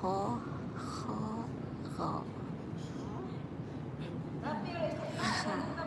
好，好，好，好。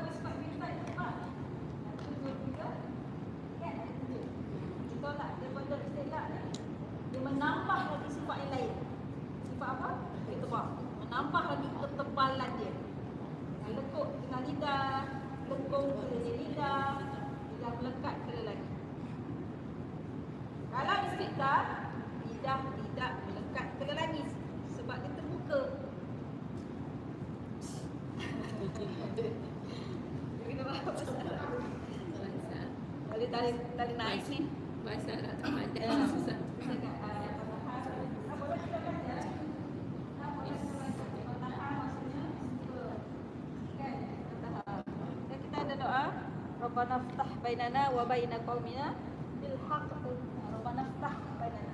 ربنا افتح بيننا وبين قومنا بالحق ربنا افتح بيننا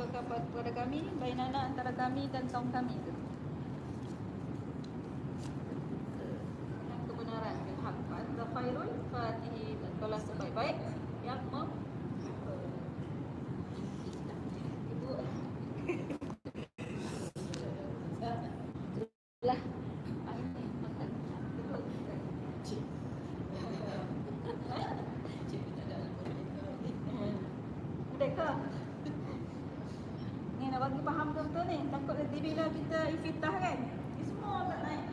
Kepada kami, bainana antara kami dan kaum kami. tuan ni nak bagi faham tuan-tuan ni takut bila kita ifitah kan ni semua tak naik.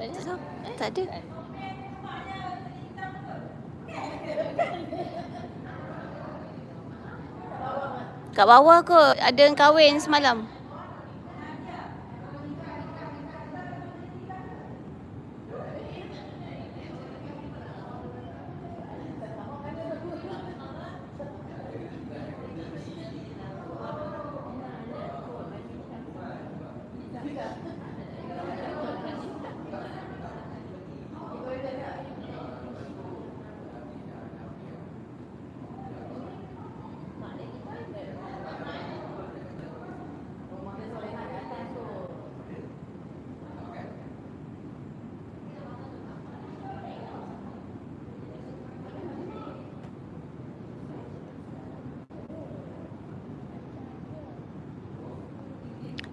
Lah. Eh, tak ada. Kan? Kat bawah kot ada yang kahwin semalam.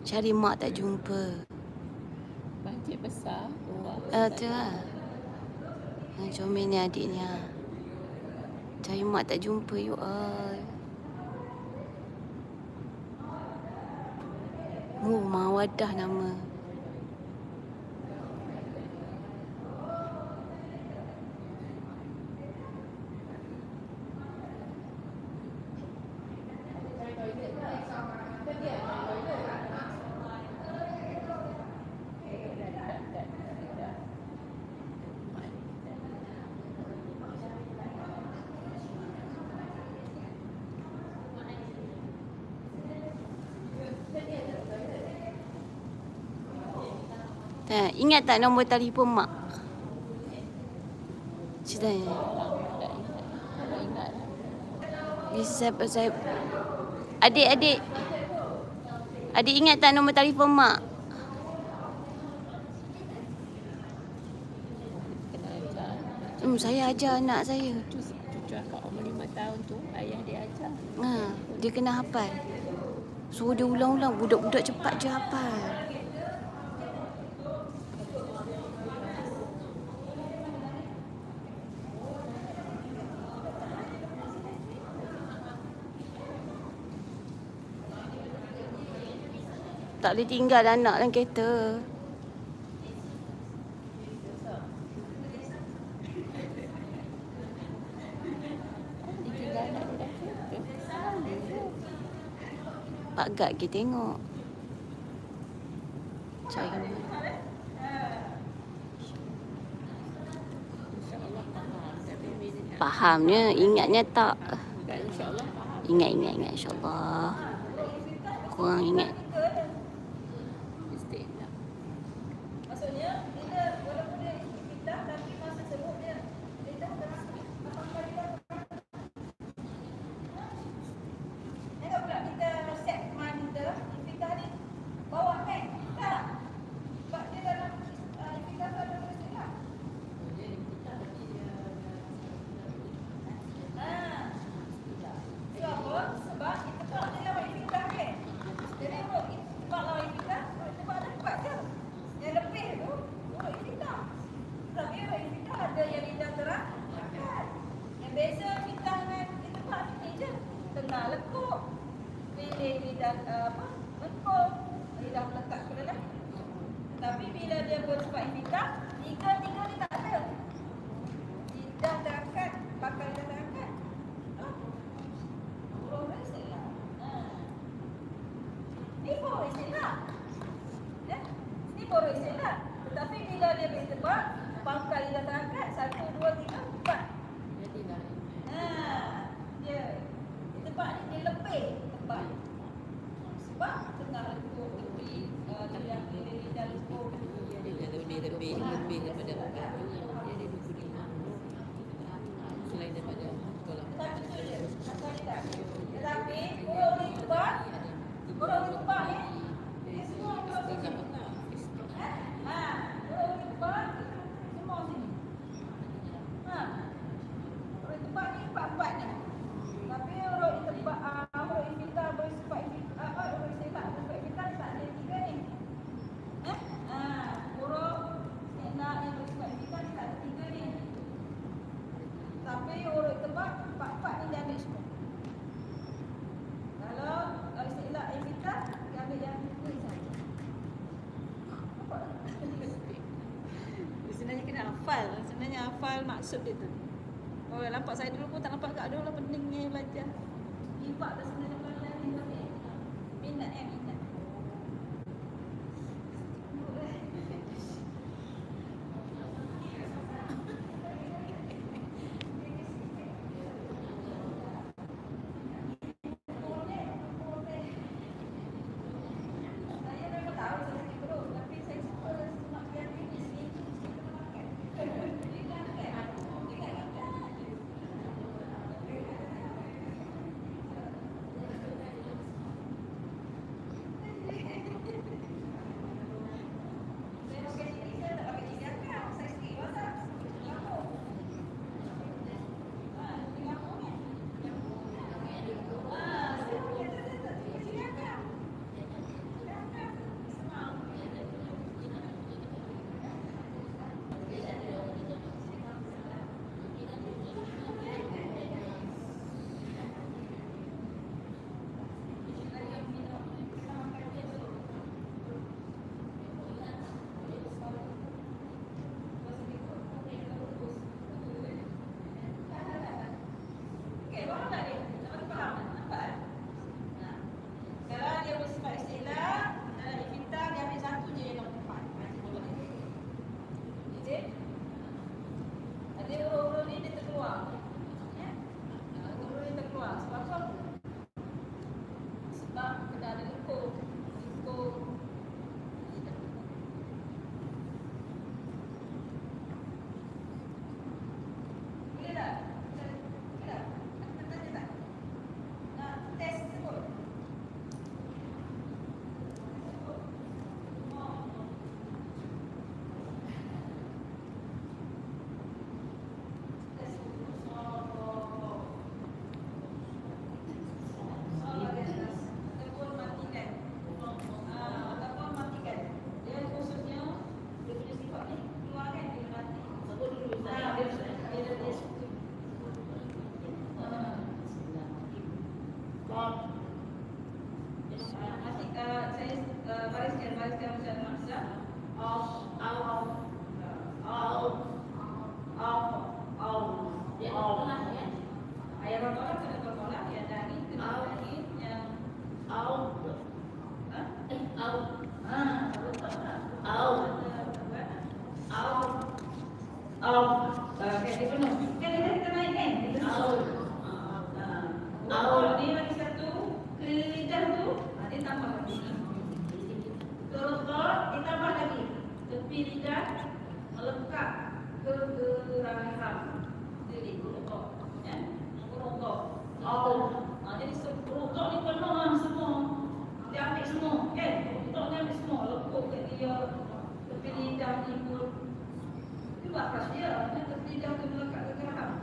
Cari mak tak jumpa. Banjir besar. Ah, uh, tu lah. Yang comel ni adik ni. Ha. Cari mak tak jumpa ya you all. Oh, Mawadah nama. Ha, ingat tak nombor telefon mak? Cita ya. Eh. Bisa saya adik-adik. Adik ingat tak nombor telefon mak? Hmm, saya ajar anak saya. Cucu akak umur lima tahun tu, ayah dia ajar. Ha, dia kena hafal. Suruh dia ulang-ulang. Budak-budak cepat je hafal. tak boleh tinggal anak dalam kereta. Pak Gad pergi tengok. Cari Fahamnya, ingatnya tak? Ingat, ingat, ingat insyaAllah. Kurang ingat. cepat ifika 3 maksud dia tu. Oh, nampak saya dulu pun tak nampak kat dia lah pentingnya belajar. Impak tak sebenarnya Kelidah timur Itu bakas dia Yang terlidah tu melekat ke kerahang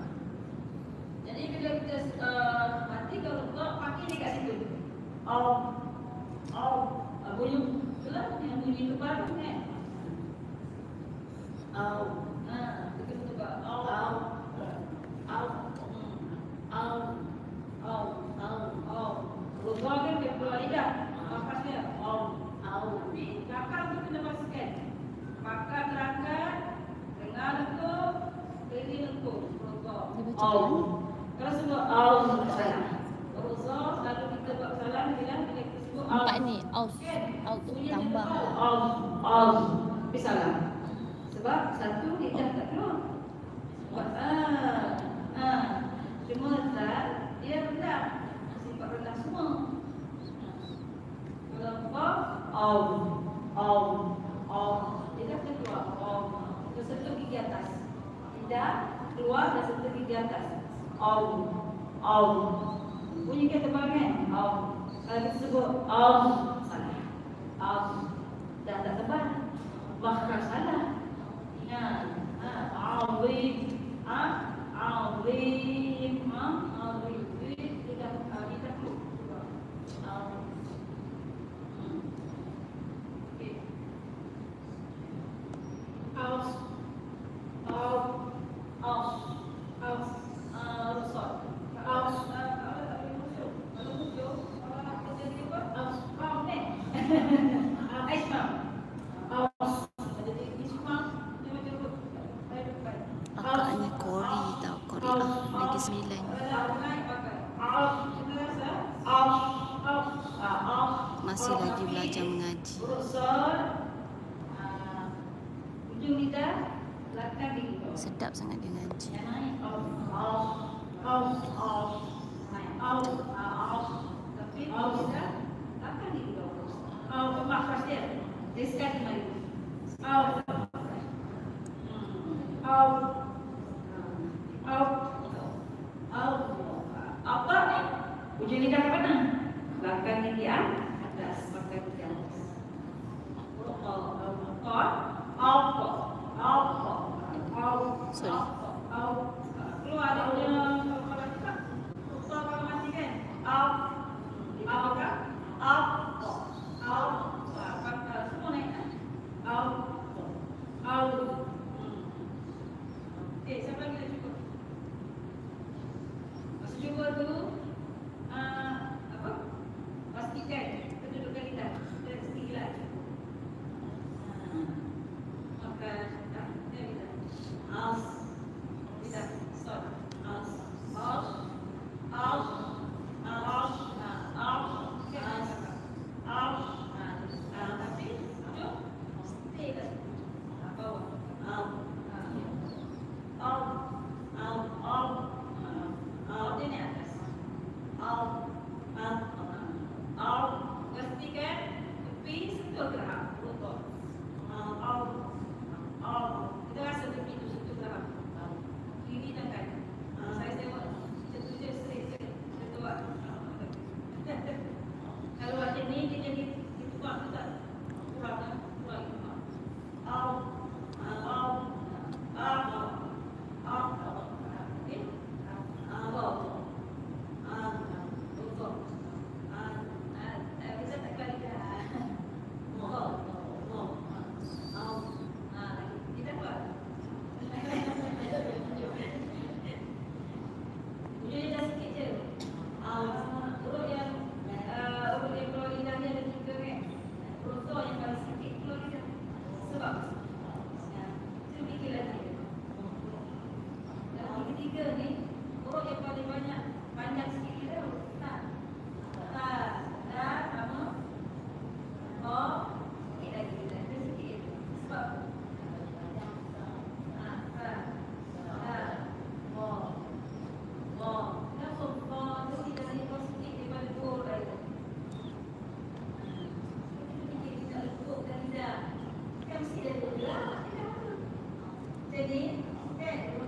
Jadi bila kita uh, Mati kalau Allah pakai dekat situ. Aw Aw Bunyi lah yang bunyi tu baru kan Aw. empat ni off off tambah. Off off tapi salah sebab satu dia dah tak keluar. Sebab ah ah. Cuma tak dia pula sifat rendah semua. Kalau off off Kakaknya Kori tau Kori. Ah, lagi sembilan. Masih lagi belajar mengaji. Sedap sangat dia. This category.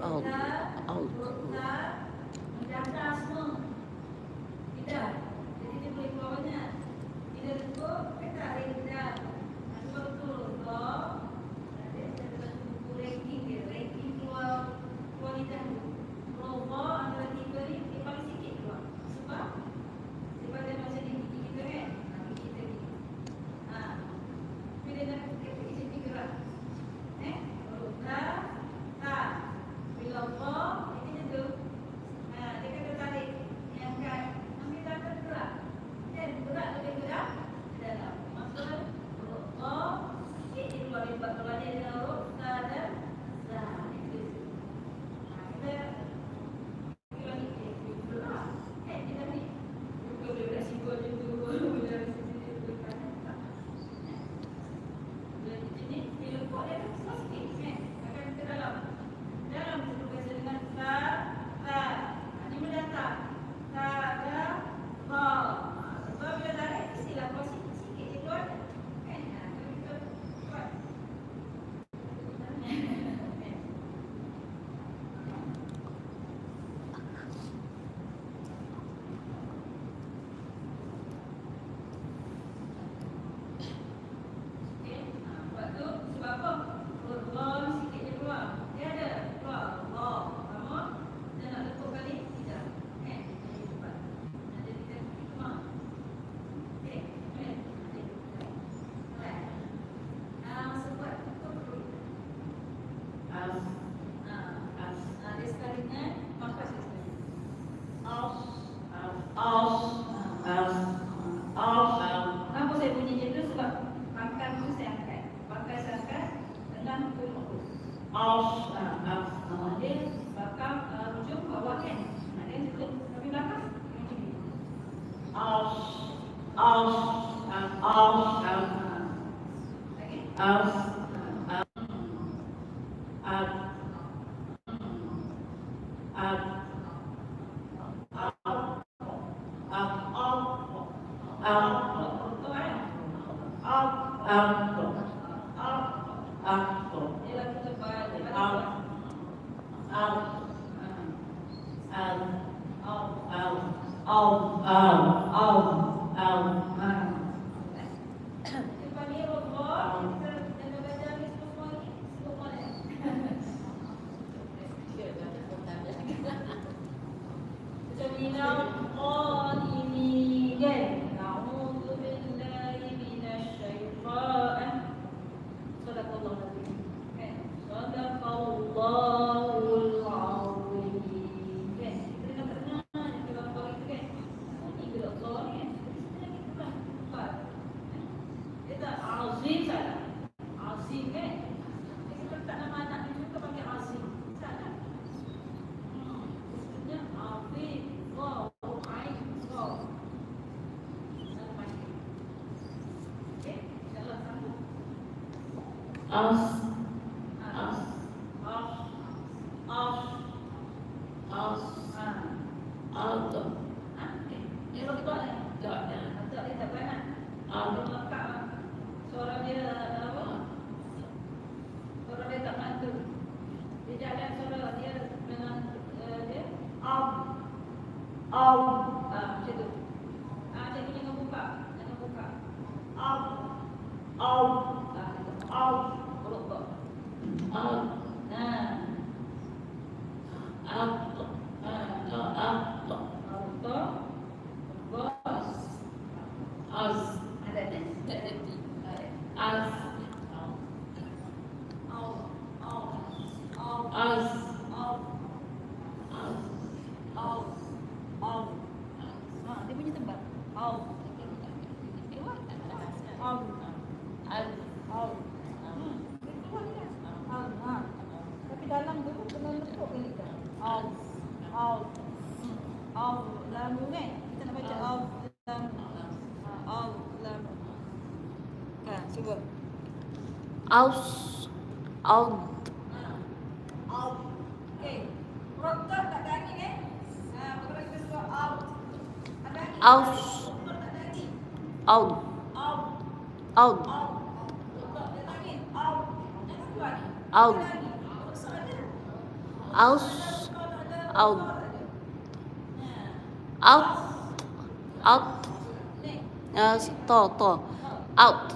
out, out. Um, Cuba. Aus. Aus. Aus. out, out, out, out, out, Aus. Out. Out. Out. Out. Out. Out. Out. Out. Out. Out. Out. Out. Out. Out. Out. Out. Aus. Aus. Aus. Out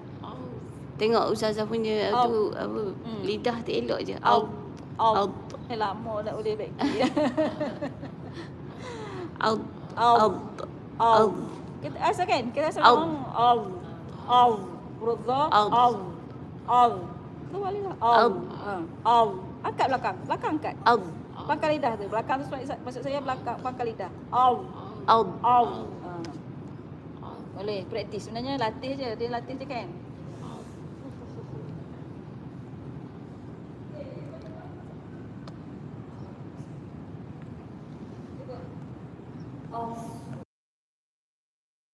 Oh. Tengok Ustazah punya Out. tu apa Hmm. lidah tak elok je. Out. Out. Eh lama tak boleh baik. Out. Out. Out. Kita rasa kan? Kita rasa Out. memang out. Out. Huruf dha. Out. Out. Out. Tu balik lah. Ha. Out. Angkat belakang. Belakang angkat. Out. Pangkal lidah tu. Belakang tu maksud saya belakang pangkal lidah. Out. Out. Ha. Boleh praktis. Sebenarnya latih je. Dia latih je kan?